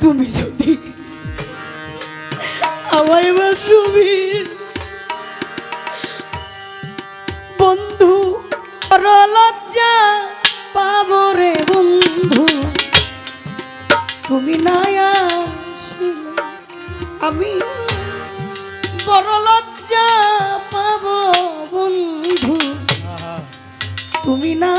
তুমি যদি আমার এবার সুবীর বন্ধু লজ্জা পাব রে বন্ধু তুমি না আমি বড় লজ্জা পাব বন্ধু তুমি না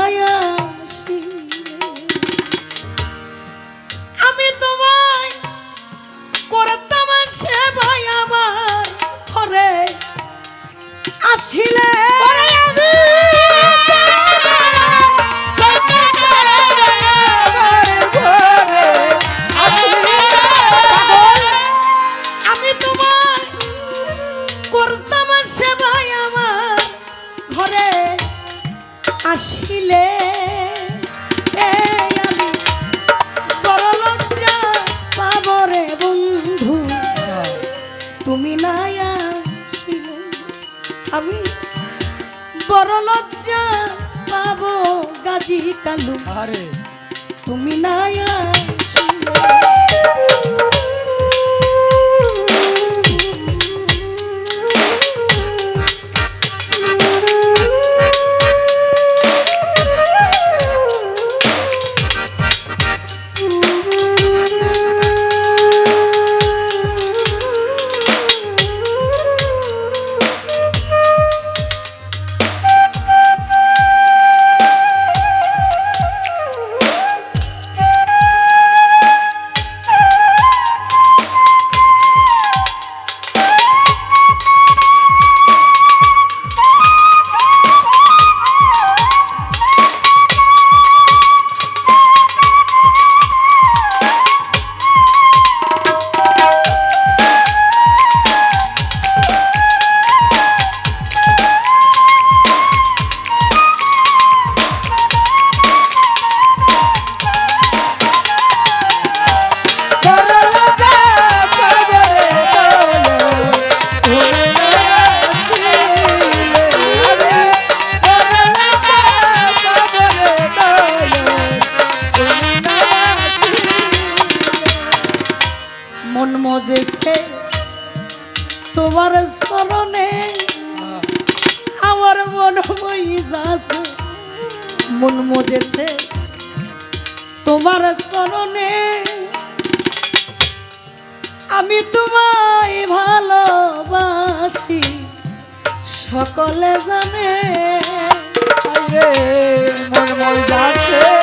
বড় লজ্জা পাবো গাজী কালু। আরে। তুমি না জন্ম সে তোমার স্মরণে আমার মন যাছে মন মজেছে। তোমার স্মরণে আমি তোমায় ভালোবাসি। সকলে জানে মন মজাছে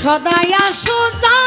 সদায় সোজা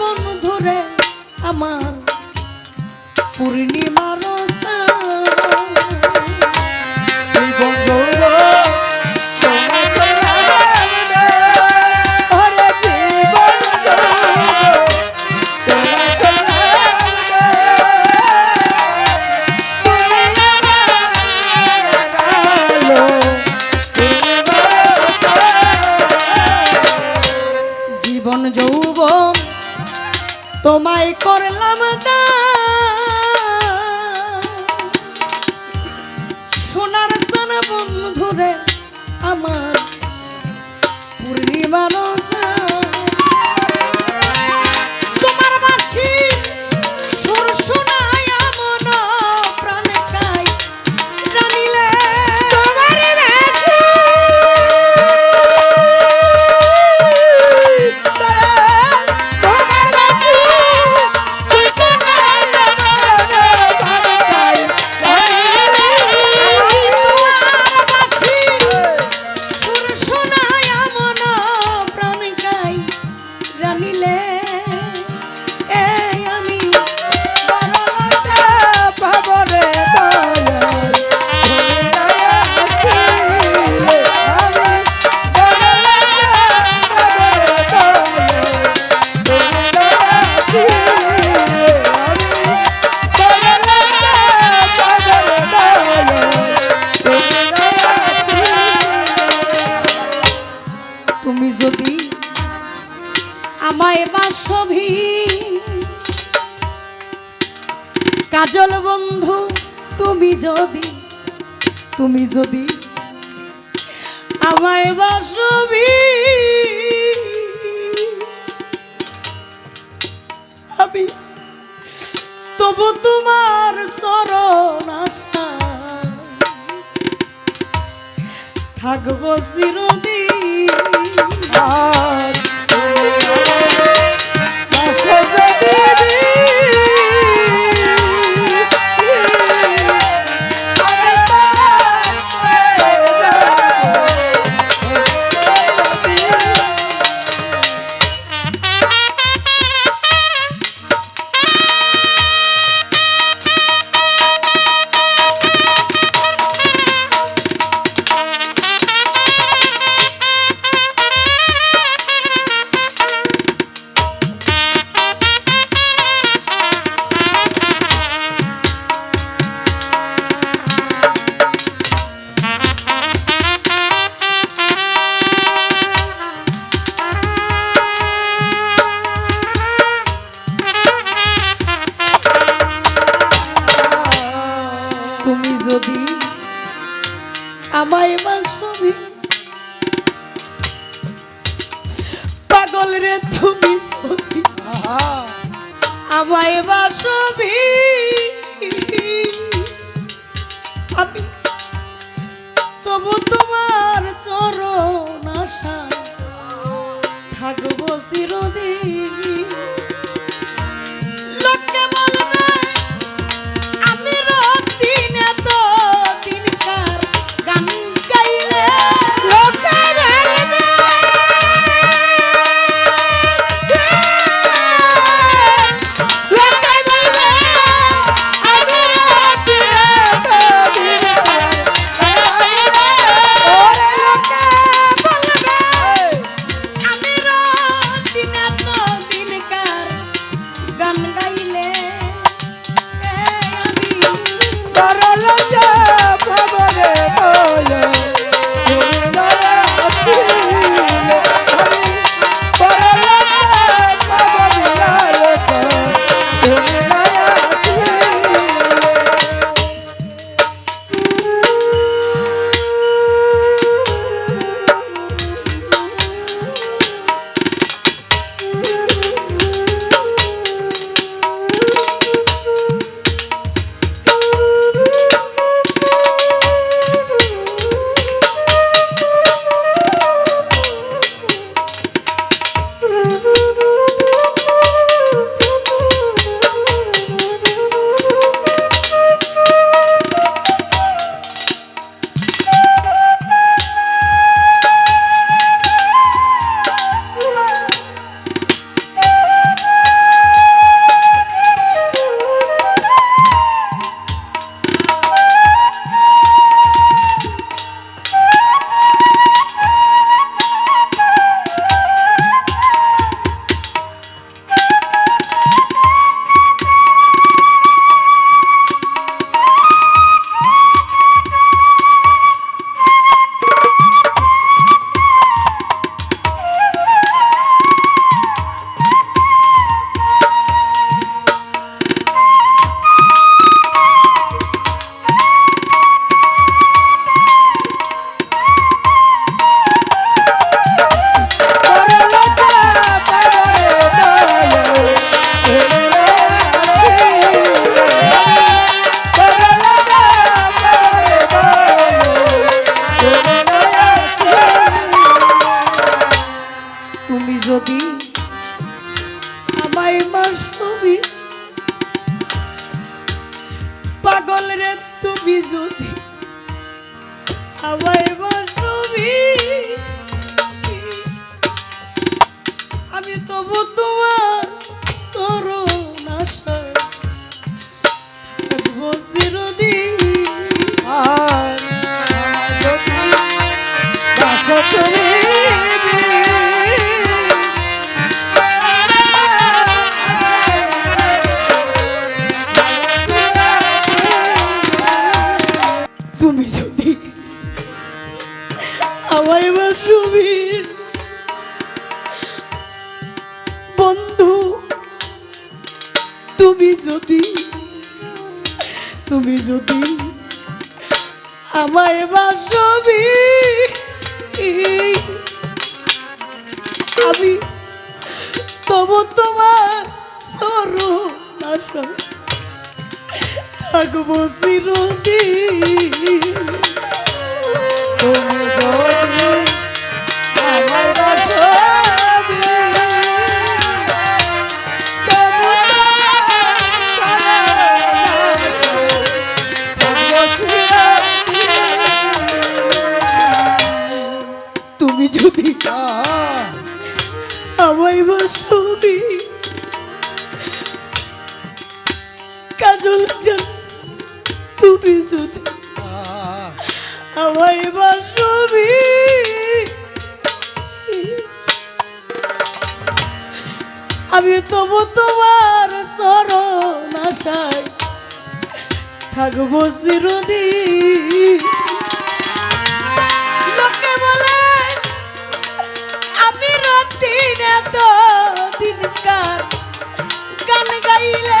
বন্ধুরে আমার পূর্ণিমার তোমায় করলাম সোনার সোনা বন্ধুরে আমার পূর্ণিমার তুমি যদি আমায় বাসবি আমি তবু তোমার চরণ আশা থাকব চিরদিন। রে তুমি যদি আমায় মাসবি আমি তবু তোমার তুমি যদি আমায় বাসবি বন্ধু, তুমি যদি তুমি যদি আমায় বাসবি আমি তবু তোমার সরু আশা থাকব চিরদিন। তুমি যদি যদি আমায় বাসবি। আমি তবু তোমার চরণ আশায় থাকব চিরদিন। লোকে বলে, আমি রতিন এত দিনকার গান গাইলে